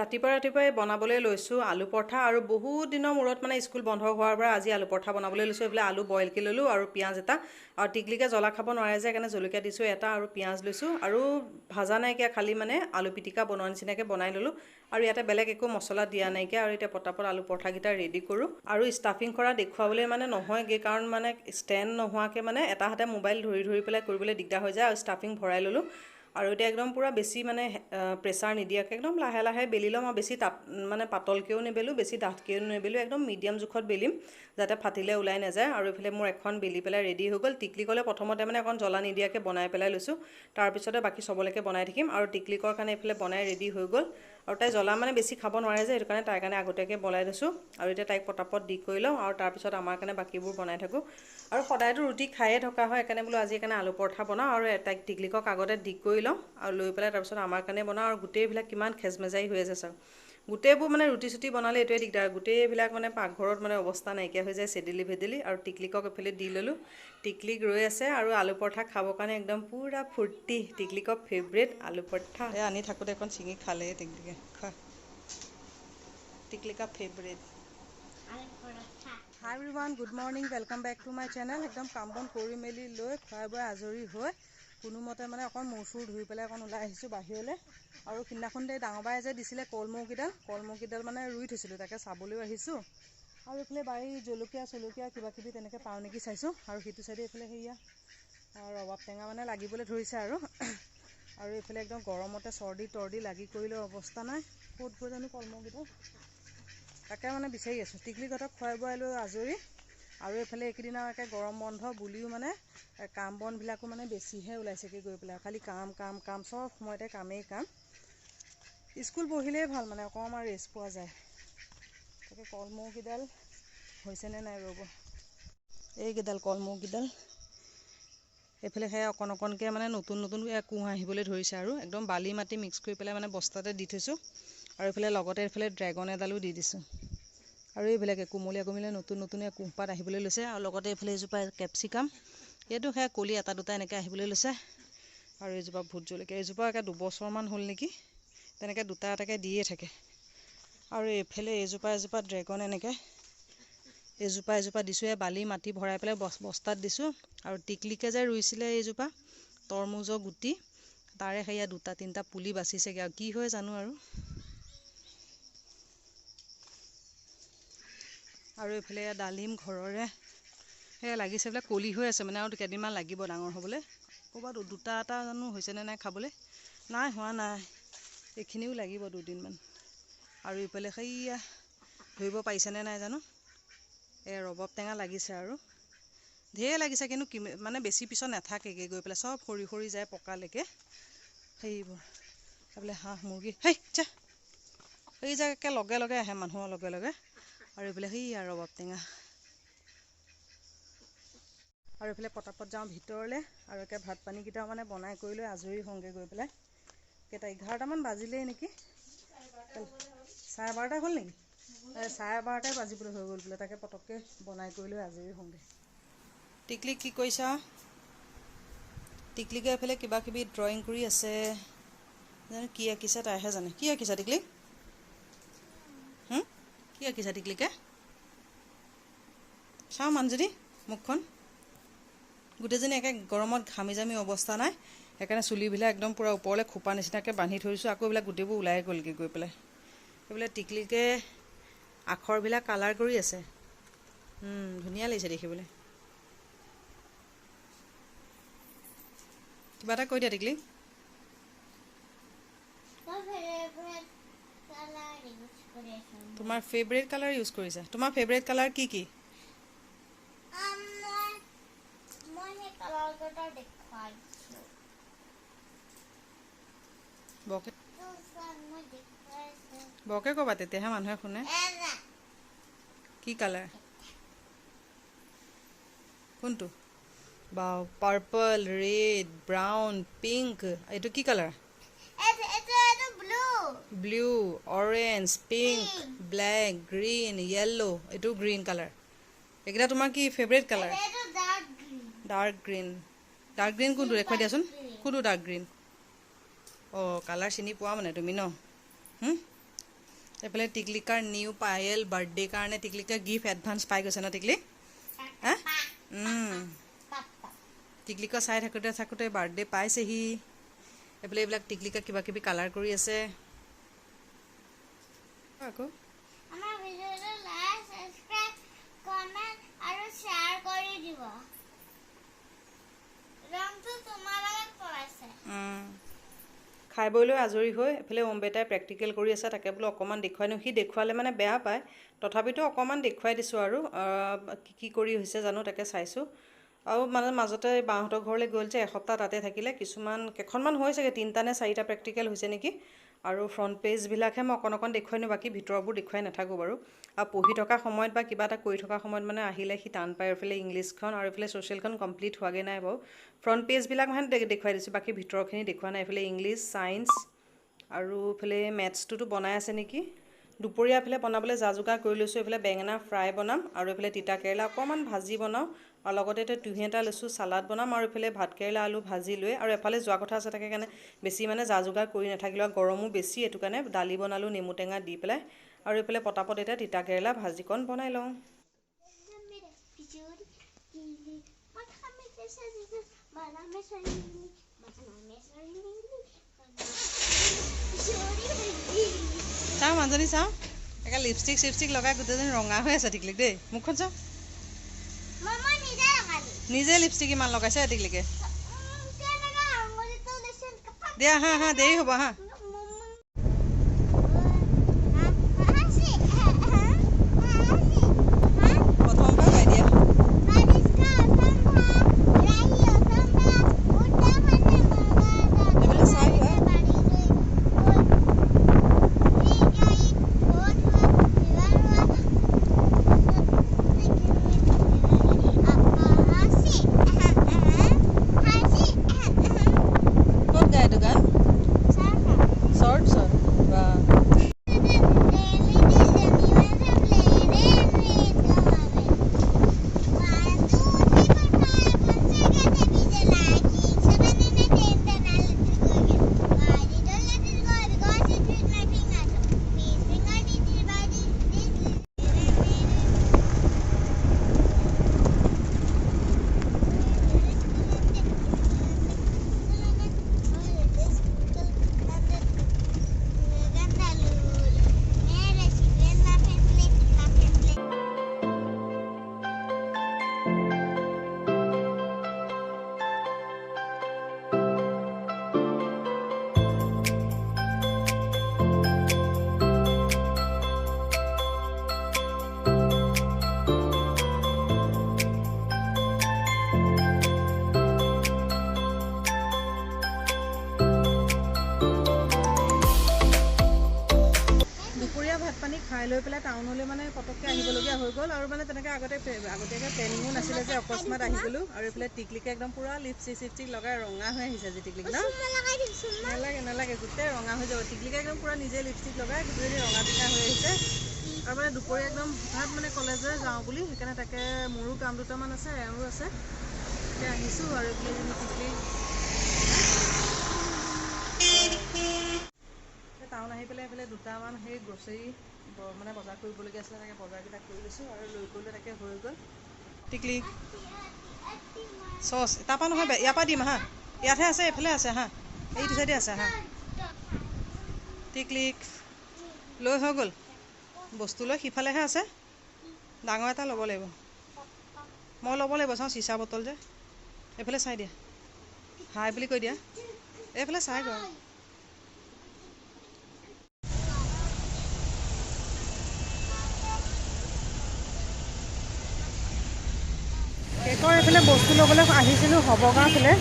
ৰাতিপুৱা ৰাতিপুৱাই বনাবলৈ লৈছোঁ আলু পৰঠা আৰু বহুত দিনৰ মূৰত মানে স্কুল বন্ধ হোৱাৰ পৰা আজি আলু পৰঠা বনাবলৈ লৈছোঁ। এইফালে আলু বইলকৈ ল'লোঁ আৰু পিঁয়াজ এটা। আৰু টিকলিকে জ্বলা খাব নোৱাৰে যে সেইকাৰণে জলকীয়া দিছোঁ এটা আৰু পিঁয়াজ লৈছোঁ। আৰু ভাজা নাইকিয়া খালি মানে আলু পিটিকা বনোৱা নিচিনাকৈ বনাই ল'লোঁ। আৰু ইয়াতে বেলেগ একো মছলা দিয়া নাইকিয়া আৰু এতিয়া পটাপট আলু পৰঠাকেইটা ৰেডি কৰোঁ। আৰু ষ্টাফিং কৰা দেখুৱাবলৈ মানে নহয়গৈ কাৰণ মানে ষ্টেণ্ড নোহোৱাকৈ মানে এটা হাতে মোবাইল ধৰি ধৰি পেলাই কৰিবলৈ দিগদাৰ হৈ যায়। আৰু ষ্টাফিং ভৰাই ল'লোঁ। আৰু এতিয়া একদম পূৰা বেছি মানে প্ৰেছাৰ নিদিয়াকৈ একদম লাহে লাহে বেলি ল'ম আৰু বেছি তাত মানে পাতলকৈও নেবেলোঁ বেছি ডাঠকৈও নেবেলোঁ একদম মিডিয়াম জোখত বেলিম যাতে ফাটিলে ওলাই নাযায়। আৰু এইফালে মোৰ এখন বেলি পেলাই ৰেডি হৈ গ'ল। টিকলিকলে প্ৰথমতে মানে অকণ জ্বলা নিদিয়াকৈ বনাই পেলাই লৈছোঁ। তাৰপিছতে বাকী চবলৈকে বনাই থাকিম। আৰু টিকলিকৰ কাৰণে এইফালে বনাই ৰেডি হৈ গ'ল। আৰু তাই জ্বলা মানে বেছি খাব নোৱাৰে যে সেইটো কাৰণে তাইৰ কাৰণে আগতীয়াকৈ বনাই লৈছোঁ আৰু এতিয়া তাইক পটাপট দি কৰি লওঁ আৰু তাৰপিছত আমাৰ কাৰণে বাকীবোৰ বনাই থাকোঁ। আৰু সদায়তো ৰুটি খায়ে থকা হয় সেইকাৰণে বোলো আজি সেইকাৰণে আলু পৰঠা বনাওঁ আৰু তাইক টিকলিকক আগতে দি কৰি লওঁ আৰু লৈ পেলাই তাৰপিছত আমাৰ কাৰণে বনাওঁ আৰু গোটেইবিলাক কিমান খেজমেজাৰি হৈ আছে চাওক। গোটেইবোৰ মানে ৰুটি চুটি বনালে এইটোৱে দিগদাৰ। গোটেইবিলাক মানে পাকঘৰত মানে অৱস্থা নাইকিয়া হৈ যায় চেডেলি ভেদেলি আৰু টিকলিকক এইফালে দি ল'লোঁ। টিকলিক ৰৈ আছে আৰু আলু পৰঠা খাবৰ কাৰণে একদম পূৰা ফূৰ্তি। টিকলিকক ফেভৰেট আলু পৰঠা। এই আনি থাকোঁতে এখন ছিঙি খালে টিকলিকে। খোৱা টিকলিকা favourite hi everyone good morning welcome back to my channel একদম কাম বন কৰি মেলি লৈ খোৱাই বোৱাই আজৰি হৈ কোনোমতে মানে অকণ মূৰ চুৰ ধুই পেলাই অকণ ওলাই আহিছোঁ বাহিৰলৈ। আৰু সিদিনাখন এই ডাঙৰ বাই যে দিছিলে কলমৌকেইডাল কলমৌকেইডাল মানে ৰুই থৈছিলোঁ তাকে চাবলৈও আহিছোঁ। আৰু এইফালে বাৰীৰ জলকীয়া চলকীয়া কিবা কিবি তেনেকৈ পাওঁ নেকি চাইছোঁ। আৰু সিটো চাইডে এইফালে সেয়া ৰবাব টেঙা মানে লাগিবলৈ ধৰিছে আৰু। আৰু এইফালে একদম গৰমতে চৰ্দি তৰ্দি লাগি কৰিলেও অৱস্থা নাই। ক'ত গৈ জানো কলমৌকেইডাল। তাকে মানে বিচাৰি আছোঁ টিকলিহঁতক খুৱাই বোৱাই লৈ আজৰি। আৰু এইফালে এইকেইদিন আৰু একে গৰম বন্ধ বুলিও মানে কাম বনবিলাকো মানে বেছিহে ওলাইছেগৈ গৈ পেলাই। খালি কাম কাম কাম চব সময়তে কামেই কাম। স্কুল বহিলেই ভাল মানে অকণমান ৰেষ্ট পোৱা যায়। তাকে কলমৌকেইডাল হৈছেনে নাই ৰ'ব? এইকেইডাল কলমৌকেইডাল। এইফালে সেয়া অকণ অকণকৈ মানে নতুন নতুন কোঁহ আহিবলৈ ধৰিছে আৰু। একদম বালি মাটি মিক্স কৰি পেলাই মানে বস্তাতে দি থৈছোঁ। আৰু এইফালে লগতে এইফালে ড্ৰেগন এডালো দি দিছোঁ। আৰু এইবিলাকে কোমলীয়া কোমলীয়া নতুন নতুন কোঁহপাত আহিবলৈ লৈছে আৰু লগতে এইফালে এজোপা কেপচিকাম এইটো সেয়া কলি এটা দুটা এনেকৈ আহিবলৈ লৈছে। আৰু এইজোপা ভোট জলকীয়া এইজোপা একে দুবছৰমান হ'ল নেকি? তেনেকৈ দুটা এটাকৈ দিয়ে থাকে। আৰু এইফালে এইজোপা এজোপা ড্ৰেগন এনেকৈ এজোপা এজোপা দিছোঁ এই বালি মাটি ভৰাই পেলাই বস্তাত দিছোঁ। আৰু টিকলিকে যে ৰুইছিলে এইজোপা তৰমুজৰ গুটি তাৰে সেয়া দুটা তিনিটা পুলি বাচিছেগৈ। আৰু কি হয় জানো আৰু? আৰু এইফালে ডালিম ঘৰৰে সেয়া লাগিছে বোলে কলি হৈ আছে মানে আৰু কেইদিনমান লাগিব ডাঙৰ হ'বলৈ। ক'ৰবাত দুটা এটা জানো হৈছেনে নাই খাবলৈ? নাই হোৱা নাই এইখিনিও লাগিব দুদিনমান। আৰু ইফালে সেয়া ধৰিব পাৰিছেনে নাই জানো? এই ৰবাব টেঙা লাগিছে আৰু। ঢেৰ লাগিছে কিন্তু কি মানে বেছি পিছত নাথাকেগৈ গৈ পেলাই চব সৰি সৰি যায় পকালৈকে। সেইবোৰ বোলে হাঁহ মুৰ্গী হেই যা সেই যে একে লগে লগে আহে মানুহৰ লগে লগে। আৰু এইফালে সেয়া ৰবাব টেঙা। আৰু এইফালে পটাপট যাওঁ ভিতৰলৈ আৰু একে ভাত পানীকেইটাও মানে বনাই কৰি লৈ আজৰি হওঁগৈ গৈ পেলাই। কেইটা এঘাৰটামান বাজিলেই নেকি? চাৰে বাৰটা হ'ল নেকি? চাৰে বাৰটাই বাজিবলৈ হৈ গ'ল বোলে তাকে পটককৈ বনাই কৰি লৈ আজৰি হওঁগৈ। টিকলিক কি কৰিছা টিকলিকে এইফালে কিবা কিবি ড্ৰয়িং কৰি আছে। জানো কি আঁকিছে তাইহে জানে। কি আঁকিছা টিকলিক কি আঁকিছা টিকলিকে? চাওঁ মানুহজনী মুখখন। গোটেইজনী একে গৰমত ঘামি জামি অৱস্থা নাই। সেইকাৰণে চুলিবিলাক একদম পূৰা ওপৰলৈ খোপা নিচিনাকৈ বান্ধি থৈছোঁ আকৌ এইবিলাক গোটেইবোৰ ওলাই গ'লগৈ গৈ পেলাই। এইবিলাক টিকলিকে আখৰবিলাক কালাৰ কৰি আছে। ধুনীয়া লাগিছে দেখিবলৈ। কিবা এটা কৈ দিয়া টিকলি। তোমাৰ ফেভৰেট কালাৰ ইউজ কৰিছা তোমাৰ ফেভৰেট কালাৰ কি কি? বৰকে বৰকে ক'বা তেতিয়াহে মানুহে শুনে। কি কালাৰ কোনটো? বা পাৰ্পল ৰেড ব্ৰাউন পিংক এইটো কি colour blue orange pink black green yellow' এইটো গ্ৰীণ কালাৰ এইকেইটা তোমাৰ কি favourite colour dark green dark green কোনটো? দেখুৱাই দিয়াচোন। কোনটো ডাৰ্ক গ্ৰীণ অঁ কালাৰ চিনি পোৱা মানে তুমি ন? এইফালে টিকলিকাৰ নিউ পায়েল বাৰ্থডে কাৰণে টিকলিকাৰ গিফ্ট এডভান্স পাই গৈছে ন টিকলি? হা? টিকলিকা চাই থাকোঁতে থাকোঁতে বাৰ্থডে পাইছেহি। এইফালে এইবিলাক টিকলিকা কিবা কিবি কালাৰ কৰি আছে। আকৌ আমাৰ ভিডিঅ'টো লাইক ছাবস্ক্ৰাইব কমেণ্ট আৰু শ্বেয়াৰ কৰি দিব। ৰংটো তোমাৰ লগত। খাই বৈ লৈ আজৰি হৈ এইফালে অম্বেতাই প্ৰেক্টিকেল কৰি আছে তাকে বোলো অকণমান দেখুৱাই দিওঁ। সি দেখুৱালে মানে বেয়া পায়। তথাপিতো অকণমান দেখুৱাই দিছোঁ আৰু কি কি কৰি হৈছে জানো তাকে চাইছোঁ। আৰু মানে মাজতে বাহঁতৰ ঘৰলৈ গ'ল যে এসপ্তাহ তাতে থাকিলে। কিছুমান কেইখনমান হৈছেগৈ তিনিটা নে চাৰিটা প্ৰেক্টিকেল হৈছে নেকি? আৰু ফ্ৰণ্ট পেজবিলাকহে মই অকণ অকণ দেখুৱাই নিওঁ বাকী ভিতৰবোৰ দেখুৱাই নাথাকোঁ বাৰু। আৰু পঢ়ি থকা সময়ত বা কিবা এটা কৰি থকা সময়ত মানে আহিলে সি টান পায় এইফালে ইংলিছখন আৰু এইফালে ছ'চিয়েলখন কমপ্লিট হোৱাগৈ নাই বাৰু। ফ্ৰণ্ট পেজবিলাক মানে দেখুৱাই দিছোঁ বাকী ভিতৰখিনি দেখুওৱা নাই এইফালে ইংলিছ ছায়েন্স আৰু এইফালে মেথছটোতো বনাই আছে নেকি? দুপৰীয়া এইফালে বনাবলৈ যা যোগাৰ কৰি লৈছোঁ এইফালে বেঙেনা ফ্ৰাই বনাম আৰু এইফালে তিতা কেৰেলা অকণমান ভাজি বনাওঁ আৰু লগতে এতিয়া টুহি এটা লৈছোঁ চালাড বনাম আৰু এইফালে ভাত কেৰেলা আলু ভাজি লৈ আৰু এফালে যোৱা কথা আছে তাকে কাৰণে বেছি মানে যা যোগাৰ কৰি নাথাকিলোঁ আৰু গৰমো বেছি এইটো কাৰণে দালি বনালোঁ নেমু টেঙা দি পেলাই আৰু এইফালে পটাপট এতিয়া তিতা কেৰেলা ভাজিকণ বনাই লওঁ। মাজনী চাওঁ। একে লিপষ্টিক চিপষ্টিক লগাই গোটেইজনী ৰঙা হৈ আছে টিকলিক দেই। মুখখন চাওঁ। নিজে লিপষ্টিক ইমান লগাইছে টিকলিকে দিয়া হা হা দেৰি হ'ব হা আৰু মানে তেনেকৈ আগতে আগতীয়াকৈ প্লেনিঙো নাছিলে যে অকস্মাত আহি গ'লোঁ আৰু এইফালে টিকলিকে একদম পূৰা লিপষ্টিক চিপষ্টিক লগাই ৰঙা হৈ আহিছে আজি টিকলিক ন? নালাগে নালাগে গোটেই ৰঙা হৈ যাব। টিকলিকে একদম পূৰা নিজে লিপষ্টিক লগাই গোটেইজনী ৰঙা টিকা হৈ আহিছে। আৰু মানে দুপৰীয়া একদম হঠাৎ মানে কলেজলৈ যাওঁ বুলি সেইকাৰণে তাকে মোৰো কাম দুটামান আছে এওঁৰো আছে। এতিয়া আহিছোঁ আৰু এইফালে এজনী টিকলি এই টাউন আহি পেলাই এইফালে দুটামান সেই গ্ৰচেৰী মানে বজাৰ কৰিবলগীয়া আছিলে তাকে বজাৰকেইটা কৰি লৈছোঁ আৰু লৈ কৰিলে তাকে হৈ গ'ল। টিকলি। চচ তাৰপৰা নহয় ইয়াৰ পৰা দিম হা। ইয়াতহে আছে এইফালে আছে হা। এইটো চাইডে আছে হা। টিকলিক। লৈ হৈ গ'ল। বস্তু লৈ সিফালেহে আছে। ডাঙৰ এটা ল'ব লাগিব। মই ল'ব লাগিব চাওঁ চিচা বটল যে। এইফালে চাই দিয়া। হাই বুলি কৈ দিয়া। এইফালে চাই গৈ। কেকৰ এইফালে বস্তু ল'বলৈ আহিছিলোঁ হবগাঁও ফালে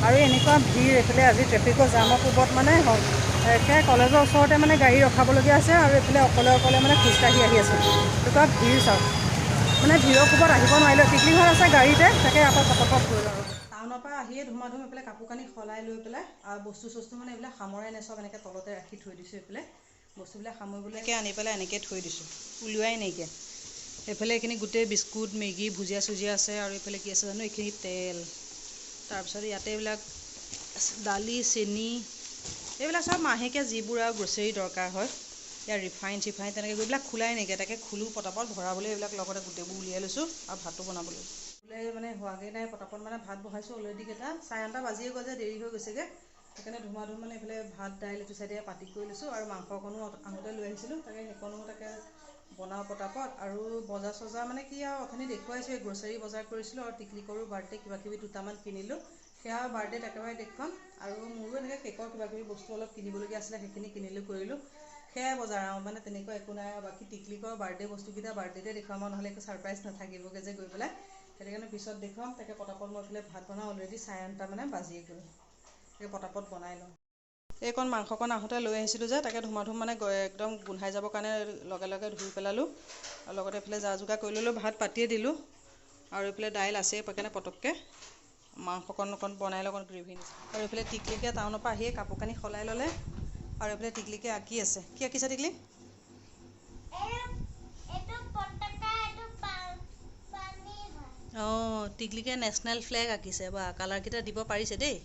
আৰু এনেকুৱা ভিৰ এইফালে আজি ট্ৰেফিকৰ জামৰ কোবত মানে হ- একে কলেজৰ ওচৰতে মানে গাড়ী ৰখাবলগীয়া আছে আৰু এইফালে অকলে অকলে মানে খোজকাঢ়ি আহি আছোঁ। এনেকুৱা ভিৰ চাওক মানে ভিৰৰ কোবত আহিব নোৱাৰিলোঁ। পিকনিক ঘৰ আছে গাড়ীতে তাকে আকৌ গৈ আৰু টাউনৰ পৰা আহিয়ে ধুমা ধুম এইফালে কাপোৰ কানি সলাই লৈ পেলাই আৰু বস্তু চস্তু মানে এইবিলাক সামৰাই নাই চব এনেকৈ তলতে ৰাখি থৈ দিছোঁ এইফালে। বস্তুবিলাক সামৰিবলৈকে আনি পেলাই এনেকৈ থৈ দিছোঁ। উলিওৱাই নাইকিয়া। এইফালে এইখিনি গোটেই বিস্কুট মেগী ভুজিয়া চুজিয়া আছে আৰু এইফালে কি আছে জানো? এইখিনি তেল। তাৰপিছত ইয়াতে এইবিলাক দালি চেনি এইবিলাক চব মাহেকীয়া যিবোৰ আৰু গ্ৰচেৰী দৰকাৰ হয় ইয়াৰ ৰিফাইন চিফাইন তেনেকৈ এইবিলাক খোলাই নাইকিয়া। তাকে খোলোঁ পটাপট ভৰাবলৈ এইবিলাক লগতে গোটেইবোৰ উলিয়াই লৈছোঁ আৰু ভাতো বনাবলৈ। ওলাই মানে হোৱাগৈ নাই পটাপট মানে ভাত বহাইছোঁ অলৰেডি কেইটা। চাৰে আঠটা বাজিয়ে গ'ল যে দেৰি হৈ গৈছেগৈ। সেইকাৰণে ধুমা ধুম মানে এইফালে ভাত দাইল এইটো চাইডে পাতি কৰি লৈছোঁ আৰু মাংস অকণো আহোঁতে লৈ আহিছিলোঁ। তাকে সেইকণো তাকে বনাওঁ পটাপট আৰু বজাৰ চজাৰ মানে কি আৰু অথনি দেখুৱাইছোঁ গ্ৰ'চাৰী বজাৰ কৰিছিলোঁ আৰু টিকলিকৰো বাৰ্থডে কিবা কিবি দুটামান কিনিলোঁ। সেয়া বাৰ্থডেত একেবাৰে দেখুৱাম। আৰু মোৰো এনেকৈ কেকৰ কিবা কিবি বস্তু অলপ কিনিবলগীয়া আছিলে সেইখিনি কিনিলোঁ কৰিলোঁ। সেয়াই বজাৰ আৰু মানে তেনেকুৱা একো নাই আৰু। বাকী টিকলিকৰ বাৰ্থডে বস্তুকেইটা বাৰ্থডেতে দেখুৱাম আৰু নহ'লে একো ছাৰপ্ৰাইজ নাথাকিবগৈ যে গৈ পেলাই। সেইটো কাৰণে পিছত দেখুৱাম। তাকে পটাপট মই এইফালে ভাত বনাওঁ অলৰেডি চাৰে আঠটা মানে বাজিয়ে গ'ল। তাকে পটাপট বনাই লওঁ। এইকণ মাংসকণ আহোঁতে লৈ আহিছিলোঁ যে তাকে ধুমা ধুম মানে একদম গোন্ধাই যাবৰ কাৰণে লগে লগে ধুই পেলালোঁ। আৰু লগতে এইফালে যা যোগাৰ কৰি ল'লোঁ ভাত পাতিয়ে দিলোঁ। আৰু এইফালে দাইল আছেই সেইকাৰণে পটককৈ। মাংসকণ অকণ বনাই লওঁ অকণ গ্ৰেভি নিচিনা। আৰু এইফালে টিকলিকে টাউনৰ পৰা আহিয়ে কাপোৰ কানি সলাই ল'লে। আৰু এইফালে টিকলিকে আঁকি আছে। কি আঁকিছে টিকলি? অঁ টিকলিকে নেশ্যনেল ফ্লেগ আঁকিছে। বা কালাৰকেইটা দিব পাৰিছে দেই।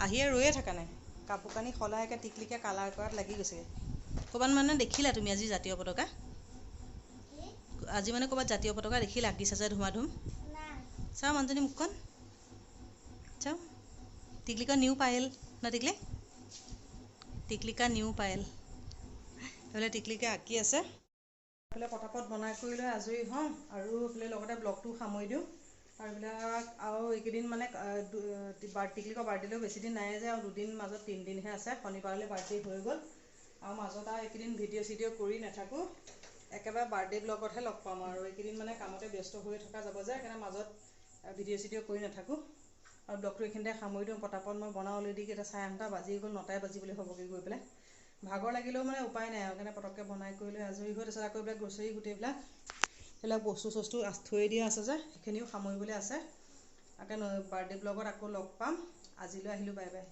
আহিয়ে ৰৈয়ে থকা নাই। কাপোৰ কানি সলাই একে টিকলিকে কালাৰ কৰাত লাগি গৈছেগৈ। ক'ৰবাত মানে দেখিলা তুমি আজি জাতীয় পতাকা? আজি মানে ক'ৰবাত জাতীয় পতাকা দেখিলা আঁকিছে যে ধুমা ধুম নাই চাওঁ মানুহজনী মুখখন। চাওঁ। টিকলিকা নিউ পায়েল ন টিকলি? টিকলিকা নিউ পায়েল। এইফালে টিকলিকে আঁকি আছে। এইফালে পটাপট বনাই কৰি লৈ আজৰি হওঁ আৰু এইফালে লগতে ব্লগটো সামৰি দিওঁ। আৰু এইবিলাক আৰু এইকেইদিন মানে টিকলিকৰ বাৰ্থডেলৈও বেছি দিন নাই যে আৰু দুদিন মাজত তিনিদিনহে আছে শনিবাৰলৈ বাৰ্থডে হৈ গ'ল। আৰু মাজত আৰু এইকেইদিন ভিডিঅ' চিডিঅ' কৰি নাথাকোঁ। একেবাৰে বাৰ্থডে ব্লগতহে লগ পাম আৰু। এইকেইদিন মানে কামতে ব্যস্ত হৈ থকা যাব যে সেইকাৰণে মাজত ভিডিঅ' চিডিঅ' কৰি নাথাকোঁ। আৰু ব্লগটো এইখিনিতে সামৰি দিওঁ পটাপট মই বনাওঁ অলৰেডি কেইটা চাৰে আঠটা বাজি গ'ল নটাই বাজিবলৈ হ'বগৈ গৈ পেলাই। ভাগৰ লাগিলেও মানে উপায় নাই আৰু সেইকাৰণে পটককৈ বনাই কৰি লৈ আজৰি হৈ তাৰপিছত আকৌ এইবিলাক গ্ৰ'চাৰী গোটেইবিলাক সেইবিলাক বস্তু চস্তু থৈ দিয়া আছে যে সেইখিনিও সামৰিবলৈ আছে। আকৌ বাৰ্থডে ব্লগত আকৌ লগ পাম। আজিলৈ আহিলোঁ বাই বাই।